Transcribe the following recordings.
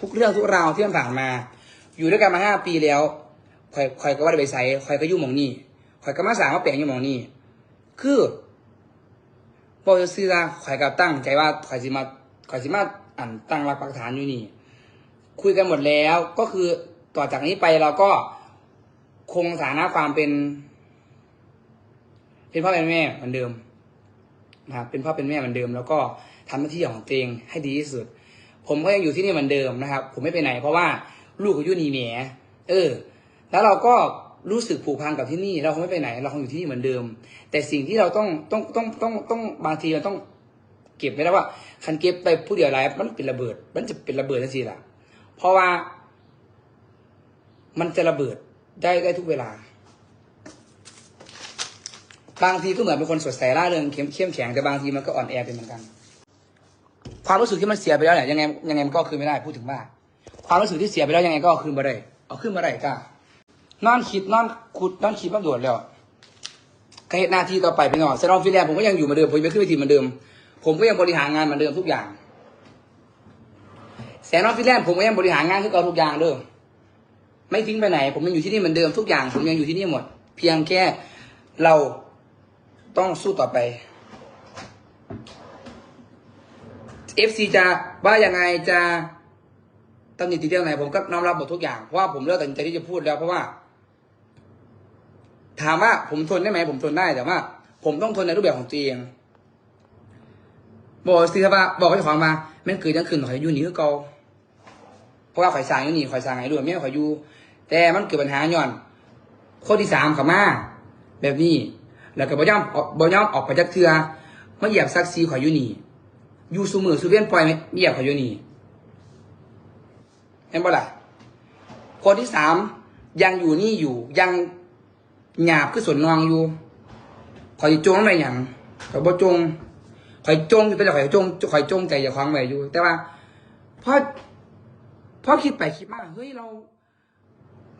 ทุกเรื่องทุกราวที่มันผ่านมา อยู่ด้วยกันมาห้าปีแล้วคอยคอยก็ว่าได้ไปใส่คอยก็ยู่หมองนี่คอยก็มาสร้างมาแปลงอยู่หมองนี่คือบอกจะซื้อละคอยกับตั้งใจว่าคอยสิมาคอยสิมาอ่านตั้งหลักปักฐานอยู่นี่ คุยกันหมดแล้วก็คือต่อจากนี้ไปเราก็คงสานะความเป็น เป็นพ่อเป็นแม่เหมือนเดิมนะครับเป็นพ่อเป็นแม่เหมือนเดิม แล้วก็ทำหน้าที่ของตัวเองให้ดีที่สุด ผมก็ยังอยู่ที่นี่เหมือนเดิมนะครับ ผมไม่ไปไหนเพราะว่าลูกเขาอยู่นี่แหมเออ แล้วเราก็รู้สึกผูกพันกับที่นี่ เราคงไม่ไปไหน เราคงอยู่ที่นี่เหมือนเดิม แต่สิ่งที่เราต้องต้องต้องต้องต้องบางทีเราต้องเก็บไม่ได้ว่าคันเก็บไปผู้เดียวไรมันเป็นระเบิด มันจะเป็นระเบิดทันทีล่ะ เพราะว่า มันจะระเบิดได้ได้ทุกเวลา บางทีก็เหมือนเป็นคนสดใสร่าเริงเข้มเข้มแข็งแต่บางทีมันก็อ่อนแอเป็นเหมือนกัน ความรู้สึกที่มันเสียไปแล้วเนี่ยยังไงยังไงมันก็คืนไม่ได้พูดถึงว่า ความรู้สึกที่เสียไปแล้วยังไงก็คืนมาได้เอาขึ้นมาได้จ้านอนคิดนอนขุดนอนคิดบ้างโดดแล้วเหตุหน้าที่ต่อไปเป็นไงเซรองฟิแลนด์ผมก็ยังอยู่เหมือนเดิมผมยังขึ้นไปทีเหมือนเดิม ผมก็ยังบริหารงานเหมือนเดิมทุกอย่างแสนนอฟฟิแลนด์ผมก็ยังบริหารงานทุกเอาทุกอย่างเด้อไม่ทิ้งไปไหน ผมยังอยู่ที่นี่เหมือนเดิมทุกอย่าง ผมยังอยู่ที่นี่หมด เพียงแค่เราต้องสู้ต่อไป FC จะว่ายังไงจะตำหนิติเรื่องไหนผมก็น้อมรับหมดทุกอย่าง เพราะว่าผมเลือกตัดสินใจที่จะพูดแล้ว เพราะว่า ถามว่าผมทนได้ไหมผมทนได้แต่ว่า ผมต้องทนในรูปแบบของตัวเองบอกสิครับว่าบอกกับเจ้าของมาแม่งเกิดยังคืนข่อยอยู่หนี่คือเก่าเพราะว่าข่อยสางอยู่นี่ข่อยสางไงด้วยแม่ข่อยอยู่แต่มันเกิดปัญหาย้อนคนที่สามขามาแบบนี้ แล้วก็บ่ยอมออกบ่ยอมออกไปจากเทือมาเหยียบซักซีข่อยอยู่หนี อยู่สูมือสูเวียนปล่อยไหมเหยียบข่อยอยู่นี่เห็นบ่ล่ะคนที่สามยังอยู่นี่อยู่ยังหยาบคือส่วนนองอยู่ข่อยจงอะไรอย่างข่อยบ่จงข่อยจงอยู่แต่ข่อยจงข่อยจงใจอย่าคว้างไว้อยู่ แต่ว่าพอพอคิดไปคิดมาเฮ้ยเรา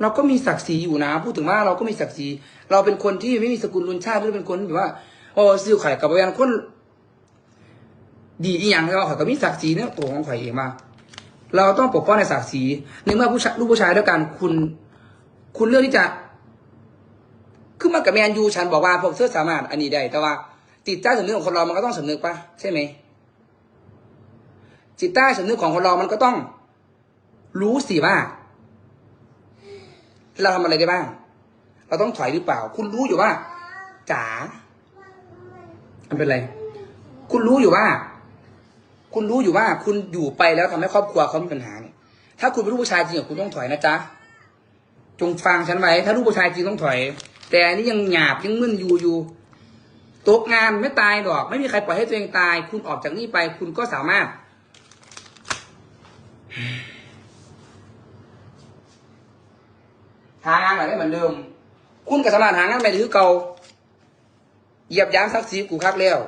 เราก็มีศักดิ์ศรีอยู่นะ พูดถึงว่าเราก็มีศักดิ์ศรีเราเป็นคนที่ไม่มีสกุลรุนชาติหรือเป็นคนแบบว่าโอ้ซิวไข่กับพยานคน ดีอีหยังแล้วข่อยก็มีศักดิ์ศรีเนี่ยตัวของข่อยเองมา เราต้องปกป้องในศักดิ์ศรีในเมื่อผู้ชายลูกผู้ชายด้วยกันคุณ คุณเลือกที่จะคือมันกับแมนยูฉันบอกว่าพวกเสื้อสามารถอันนี้ได้แต่ว่า จิตใต้สำนึกของคนเรามันก็ต้องสำนึกปะใช่ไหมจิตใต้สำนึกของคนเรามันก็ต้อง รู้สิว่าเราทำอะไรได้บ้าง เราต้องถอยหรือเปล่า คุณรู้อยู่ว่าจ๋ามันเป็นไร คุณรู้อยู่ว่า คุณรู้อยู่ว่าคุณอยู่ไปแล้วทำให้ครอบครัวเขามีปัญหาเนี่ยถ้าคุณเป็นลูกผู้ชายจริงคุณต้องถอยนะจ๊ะจงฟังฉันไว้ ถ้าลูกผู้ชายจริงต้องถอย แต่อันนี้ยังหยาบยังมึนอยู่อยู่ตกงานไม่ตายหรอก ไม่มีใครปล่อยให้ตัวเองตาย คุณออกจากนี่ไป คุณก็สามารถ หางานใหม่ได้เหมือนเดิม คุณก็สามารถหางานใหม่ได้คือเก่าเหยียบย้ำซักซีกูคักแล้ว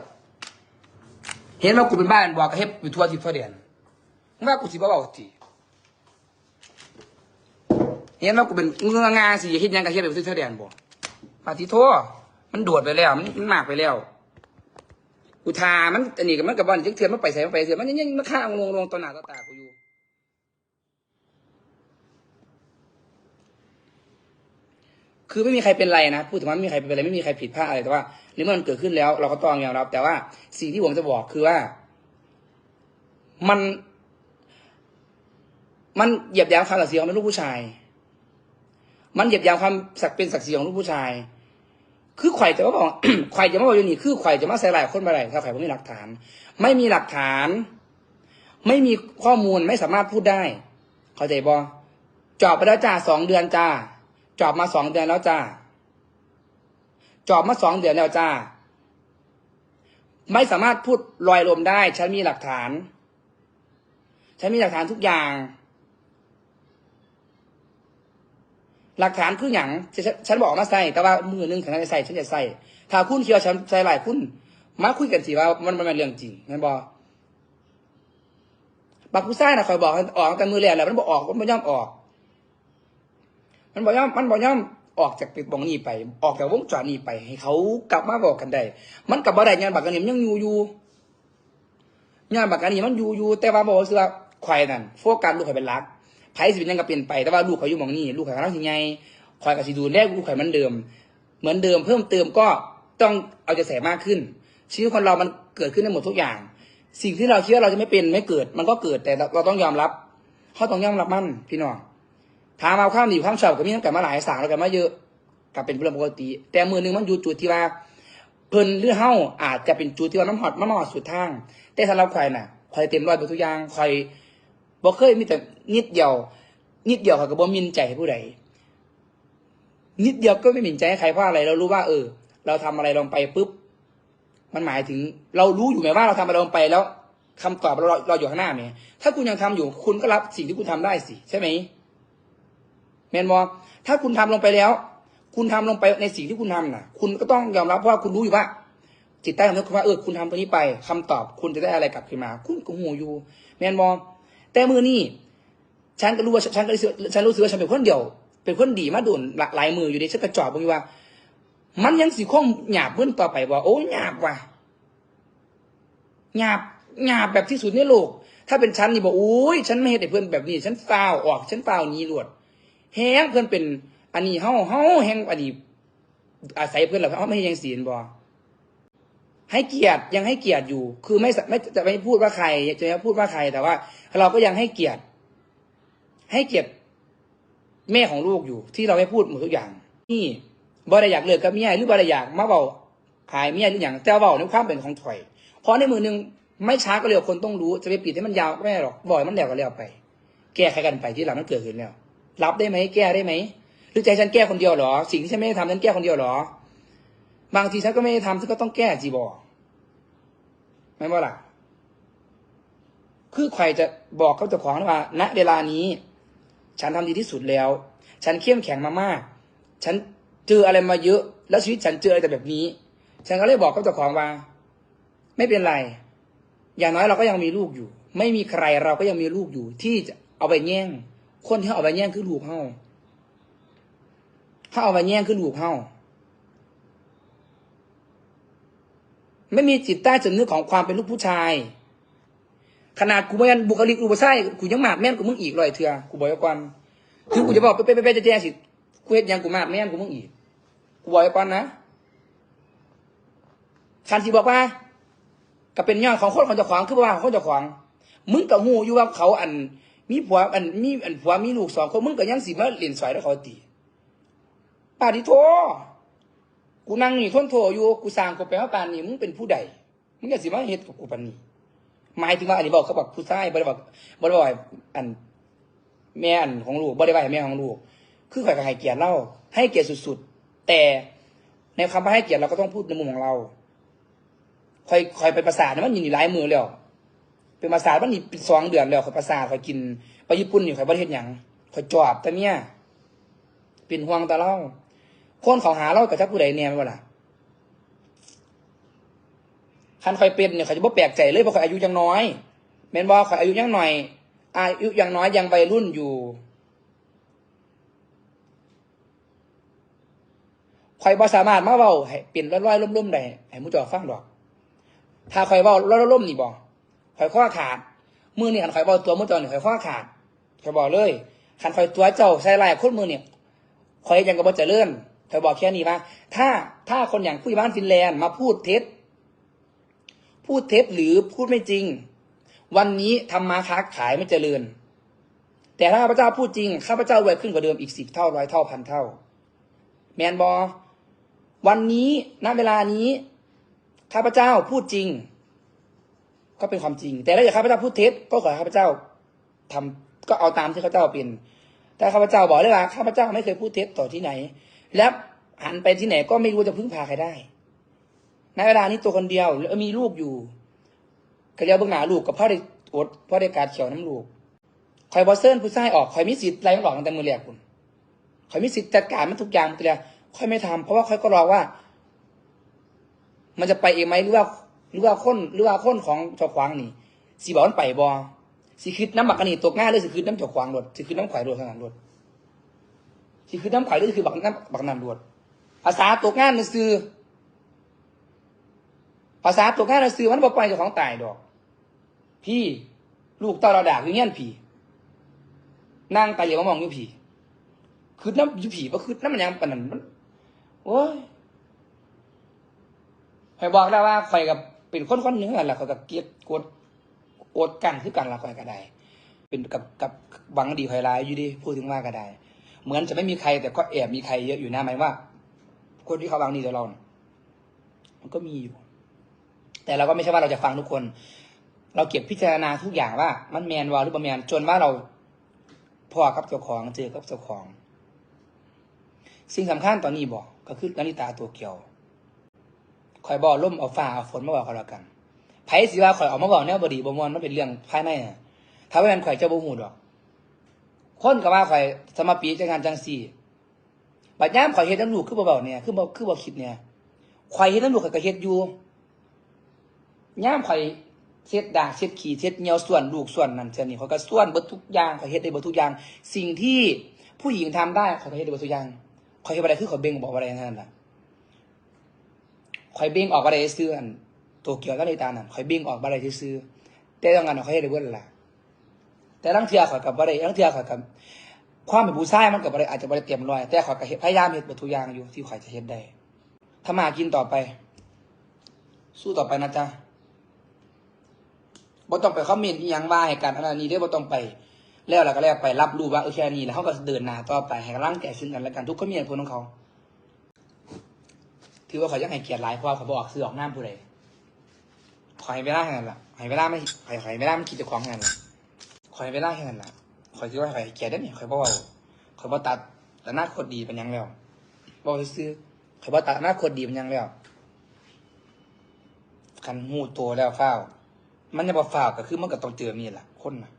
เห็นว่ากูเป็นบ้านบอกกับเฮ็บอยู่ทั่วทิศทั่วเดียนมึงว่ากูสิบ่เบาทีเห็นว่ากูเป็นเงืองาสิเฮ็ดหยังกับเฮ็ดไปทั่วทิศทั่วเดียนบ่ปาทิโทมันโดดไปแล้ว มันมันมากไปแล้วอุทามันอันนี้กับมันกับบ้านจักเทือนมันไปใส่มันไปเสือมันยังยังมาฆ่าลงลงต่อหน้าต่อตากูอยู่ คือไม่มีใครเป็นไรนะพูดถึงว่าไม่มีใครเป็นไรไม่มีใครผิดพลาดอะไรแต่ว่าในเมื่อมันเกิดขึ้นแล้ว เราก็ต้องยอมรับ แต่ว่าสิ่งที่ผมจะบอกคือว่า มัน มันเหยียบย่ำความศักดิ์ศรีของลูกผู้ชาย มันเหยียบย่ำความศักดิ์เป็นศักดิ์ศรีของลูกผู้ชาย คือข่อยจะมาบอกข่อยจะมาบอกอยู่นี่คือข่อยจะมาใส่ลายคนมาอะไรถ้าข่อยไม่มีหลักฐาน ไม่มีหลักฐาน ไม่มีข้อมูลไม่สามารถพูดได้ เข้าใจบอจอบไปแล้วจ้าสองเดือนจ้า จอบมาสองเดือนแล้วจ้าจอบมาสองเดือนแล้วจ้า ไม่สามารถพูดลอยลมได้ ฉันมีหลักฐาน ฉันมีหลักฐานทุกอย่าง หลักฐานคืออย่างฉันฉันบอกมาใส่ แต่ว่ามือหนึงฉันจะใส่ ฉันจะใส่ ถ้าคุณเคียวฉันใส่หลายคุณ มาคุยกันสิว่ามันมันเป็นเรื่องจริงแม่นบอบักผู้ชายนะคอยบอกออกแต่มือแรกแล้วมันบอกออกมันไม่ยอมออก มันบอกย่อมมันบอกย่อมออกจากปิดบองนี้ไป ออกจากวงจรนี้ไป ให้เขากลับมาบอกกันได้ มันกลับมาได้งานบักกันนี่มันยังอยู่อยู่งานบักกันนี่มันอยู่อยู่แต่ว่าบอกว่าคือว่าควายนั่นโฟกัสลูกข่อยเป็นหลักไผสิเป็นยังก็เปลี่ยนไปแต่ว่าลูกเข่อยอยู่หมองนี้ลูกข่อยกำลังสิไงข่อยก็สิดูแลลูกข่อยมือนเดิม เหมือนเดิมเพิ่มเติมก็ต้องเอาใจใส่มากขึ้น ชีวิตคนเรามันเกิดขึ้นได้หมดทุกอย่าง สิ่งที่เราคิดว่าเราจะไม่เป็นไม่เกิด มันก็เกิดแต่เราเราต้องยอมรับเขาต้องยอมรับมันพี่น้อง ถามเอาข้ามดีข้ามชอบก็มีตั้งแต่มาหลายสางแล้วกันมาเยอะกับเป็นเรื่องปกติ แต่มือหนึงมันอยู่จุดที่ว่า เพิ่นหรือเฮาอาจจะเป็นจุดที่ว่าน้ำหอดมันหอดสุดทาง แต่สำหรับข่อยน่ะข่อยเต็มร้อยไปทุกอย่างข่อยบ่เคยมีแต่นิดเดียว นิดเดียวข่อยก็บ่มินใจให้ผู้ใดนิดเดียวก็ไม่มินใจให้ใครเพราะอะไร เรารู้ว่า เออ เราทำอะไรลงไปปุ๊บมันหมายถึง เรารู้อยู่ไหมว่าเราทำอะไรลงไปแล้วคำตอบเราเราอยู่ข้างหน้าไหมถ้าคุณยังทำอยู่คุณก็รับสิ่งที่คุณทำได้สิใช่ไหม แมนบอถ้าคุณทำลงไปแล้ว คุณทำลงไปในสิ่งที่คุณทำน่ะ คุณก็ต้องยอมรับเพราะว่าคุณรู้อยู่ว่า จิตใต้สำนึกคุณว่าเออคุณทำตัวนี้ไปคำตอบคุณจะได้อะไรกลับคืนมา คุณก็หูอยู่ แมนบอแต่มือนี่ฉันก็รู้ว่าฉันก็รู้สึกฉันรู้สึกว่าฉันเป็นคนเดียว เป็นคนดีมาโดนหลากหลายมืออยู่ในฉันกระจอบมึงว่า มันยังสิคงหยาบเพื่อนต่อไปว่า โอ้หยาบว่ะหยาบหยาบแบบที่สุดในโลก ถ้าเป็นฉันนี่บอกโอ้ยฉันไม่เห็นไอ้เพื่อนแบบนี้ ฉันฟาวออก ฉันฟาวนี้หลวด แฮงเพื่อนเป็น อันนี้เฮาเฮาแฮงอันนี้อาศัยเพื่อนเราเฮาไม่ยังศีลบ่ให้เกียรติยังให้เกียรติอยู่ คือไม่ไม่จะไม่พูดว่าใครจะไม่พูดว่าใครแต่ว่า เราก็ยังให้เกียรติ ให้เกียรติแม่ของลูกอยู่ ที่เราไม่พูดหมดทุกอย่าง นี่บ่ได้อยากเลิกกับเมียหรือบ่ได้อยากมาเบาขายเมียหรืออย่างแต่เบาในความเป็นของถอยเพราะในมือหนึงไม่ช้าก็เร็วคนต้องรู้จะไปปิดให้มันยาวก็ไม่หรอกบ่อยมันแล้วก็แล้วไป แก้ไขกันไปที่หลังมันเกิดขึ้นแล้ว รับได้ไหมแก้ได้ไหมหรือใจฉันแก้คนเดียวหรอ สิ่งที่ฉันไม่ได้ทำฉันแก้คนเดียวหรอ บางทีฉันก็ไม่ได้ทำฉันก็ต้องแก้จีบอไม่ว่าล่ะคือใครจะบอกเขาเจ้าของว่า ณเวลานี้ ฉันทำดีที่สุดแล้ว ฉันเข้มแข็งมามาก ฉันเจออะไรมาเยอะ แล้วชีวิตฉันเจออะไรแต่แบบนี้ ฉันก็เลยบอกกับเจ้าของว่า ไม่เป็นไร อย่างน้อยเราก็ยังมีลูกอยู่ ไม่มีใครเราก็ยังมีลูกอยู่ ที่จะเอาไปแย่ง คนที่เอาไปแย่งคือลูกเฮาถ้าเอาไปแย่งคือลูกเฮาไม่มีจิตใต้สำนึกของความเป็นลูกผู้ชาย ขนาดกูไม่ยันบุคลิกกูบ่ใช่กูยังหมาดแม่นกูมึงอีกเลยเถื่อกูบอกไว้ก่อนถึงกูจะบอกไปไปไปจะแจ้งสิกูเฮ็ดหยังกูหมาดแม่นกูมึงอีกกูบอกไว้ก่อนนะคันที่บอกว่าก็เป็นยอดของคนของเจ้าของคือว่าของเจ้าของมึงกับหูอยู่ว่าเขาอัน มีผัวอันมีอันผัวมีลูกสองคนมึงก็ยังสิมาเล่นสอยแล้วเขาตีปาดิโทกูนั่งนี่ทนโทอยู่กูสร้างกูไปว่าปานนี้มึงเป็นผู้ใดมึงก็สิมาเฮ็ดกับกูปานนี้หมายถึงว่าอันนี้บอกเขาบอกผู้ชายบ่ได้บอกบ่ได้บอกอันแม่อันของลูกบ่ได้ว่าแม่ของลูก คือข่อยก็ให้เกียรติเราให้เกียรติสุดๆ แต่ในคำว่าให้เกียรติเราก็ต้องพูดในมุมของเราข่อยข่อยไปประสาทนะมันอยู่นี่หลายมือแล้ว เป็นประสาทมันนี่เป็นสองเดือนแล้วข่อยประสาทข่อยกินไปญี่ปุ่นนี่ข่อยบ่ได้เฮ็ดหยังข่อยจอบแต่เมียเป็นห่วงต่เราคนเขาหาเรากับเจ้าผู้ใดเนี่ยไม่ว่าล่ะคันคอยเป็นเนี่ยเขาจะบ่แปลกใจเลยเพราะขาอายุยังน้อยแม่นบ่เขาอยอายุยังหน่อย อายุยังน้อยยังวัยรุ่นอยู่คอยบ่สามารถมาเว้าให้เป็นร้อยๆล่มๆได้ให้มูจอฟังดอก ถ้าคอยเว้าร้อยๆล่มนี่บ่ คอยข้อขาดมือนี่คันคอยเว้าตัวหมูจอนี่คอยข้อขาดคอยบอกเลยคันคอยตัวเจ้าใส่ลายคนมือเนี่ยคอยยังก็บ่จะเลื่อนคอยบอกแค่นี้ว่า ถ้าถ้าคนอย่างผู้ใหญ่บ้านฟินแลนด์มาพูดเท็จ พูดเท็จหรือพูดไม่จริง วันนี้ทำมาค้าขายไม่เจริญ แต่ถ้าข้าพเจ้าพูดจริงข้าพเจ้ารวยขึ้นกว่าเดิมอีกสิบเท่าร้อยเท่าพันเท่า แมนบอวันนี้ณเวลานี้ข้าพเจ้าพูดจริง ก็เป็นความจริง แต่ถ้าอยากข้าพเจ้าพูดเท็จก็ขอให้ข้าพเจ้าทำก็เอาตามที่ข้าพเจ้าเป็น แต่ข้าพเจ้าบอกเลยว่าข้าพเจ้าไม่เคยพูดเท็จต่อที่ไหน และหันไปที่ไหนก็ไม่รู้จะพึ่งพาใครได้ในเวลานี้ตัวคนเดียวแล้วมีลูกอยู่ก็เดียวเบื้องหน้าลูกกับพ่อได้อดพ่อได้การเขียวน้ำลูกคอยบอสเซิร์นผู้ชายออกคอยมีสิทธิ์ไล่มันออกตั้งแต่มือแรกคุณคอยมีสิทธิ์จัดการมันทุกอย่างมันแต่ละคอยไม่ทำเพราะว่าคอยก็รอว่า มันจะไปเองไหมหรือว่า หรือว่าคนหรือว่าคนของเจ้าขวางนี่สีบอกมันไปบอสิคือน้ำหมักกันนี่ตกง่ายเลยสิคือน้ำเจ้าขวางรถสิคือน้ำข่อยรถขนาดรถสิคือน้ำข่อยรือคือบักน้ำบักน้ำรถภาษาตกง่ายมันซื้อภาษาตัวแค่เราซื้อมันบ่ไปเจ้าของตายดอก พี่ลูกเต้าเราด่าคือเงี้ยนผีนั่งตาเหลียวมามองอยู่ผีคือน้ำอยู่ผีก็คือน้ำมันยังปนนันมันโอ้ยคอยบอกแล้วว่าคอยกับ เป็นคนคนหนึ่งแหละคอยกับเกลียดโกดกดกันคือกันละคอยก็ได้ เป็นกับกับหวังดีคอยร้ายอยู่ดีพูดถึงว่าก็ได้ เหมือนจะไม่มีใครแต่ก็แอบมีใครเยอะอยู่นะหมายว่า คนที่เขาหวังดีต่อเราน่ะมันก็มีอยู่ แต่เราก็ไม่ใช่ว่าเราจะฟังทุกคน เราเก็บพิจารณาทุกอย่างว่า มันแมนวาหรือประแมนจนว่าเราพอกับเจ้าของเจอกับเจ้าของ สิ่งสำคัญตอนนี้บอกก็คือนาฬิตาตัวเกี่ยว คอยบอกล่มเอาฟ้าเอาฝนมาบอกเขาแล้วกันไพ่สิว่าคอยออกมาบอกแนวบดีบมวนมันเป็นเรื่องภายในน่ะถ้าไม่เป็นข่อยเจ้าบ่หูดอก คนก็ว่าข่อยสมาปีจังงานจังสี่บัดย่ามข่อยเฮ็ดน้ำลูกคือบ่เบาเนี่ยคือบ่คือบ่คิดเนี่ยข่อยเฮ็ดน้ำลูกข่อยก็เฮ็ดอยู่ย่ามข่อยเช็ดด่างเช็ดขี้เช็ดเหนียวส่วนลูกส่วนนั้นส่นนี้ข่อยก็ส่วนเบิดทุกอย่างข่อยเฮ็ดได้เบิดทุกอย่าง สิ่งที่ผู้หญิงทำได้ข่อยก็เฮ็ดได้เบิดทุกอย่างข่อยเฮ็ดบ่ได้คือข่อยเบ่งบอกบ่ได้เท่านั้นล่ะ ข่อยเบ่งออกบ่ได้ซื่ออันตัวเกี่ยวกับในตานั่นข่อยเบ่งออกบ่ได้ซื่อแต่ต้องงานขอยเฮดได้เบิดล่ะแต่ลังเทียข่อยกับบ่ได้ลังเทียข่อยกับความเป็นผู้ชายมันกับบ่ได้อาจจะบ่ได้เตรียมร้อยแต่ข่อยก็เฮ็ดพยายามเฮ็ดบทุกอย่างอยู่ที่ข่อยจะเฮ็ดได้ถ้ามากินต่อไป สู้ต่อไปนะจ๊ะบ่ต้องไปคอมเมนต์ยังว่าให้การอันนั้นนี้เด้อบ่ต้องไป แล้วแล้วก็แล้วไปรับรู้ว่าเออแค่นี้แล้วเขาก็เดินหน้าต่อไปให้กำลังใจซึ่งกันและกันทุกคนมีเหตุผลของเขา ถือว่าเขายังให้เกียรติหลายเพราะว่าเขาบอกซื้อออกหน้าผู้ใดขอให้เวลาแค่นั้นล่ะให้เวลาไม่ให้ให้เวลามันคิดจะของแค่นั้นล่ะคอยไปได้แค่นั้นละคอยคิดว่าคอยเกลียดได้เนี่ยคอยบอกว่าคอยบอกตัดแต่หน้าโคตรดีเป็นยังแล้วบอกซื้อคอยบอกตัดหน้าโคตรดีเป็นยังแล้วคันหูตัวแล้วฟ้ามันจะบอกฟ้าก็คือมันก็ต้องเจอมีแหละคนนะ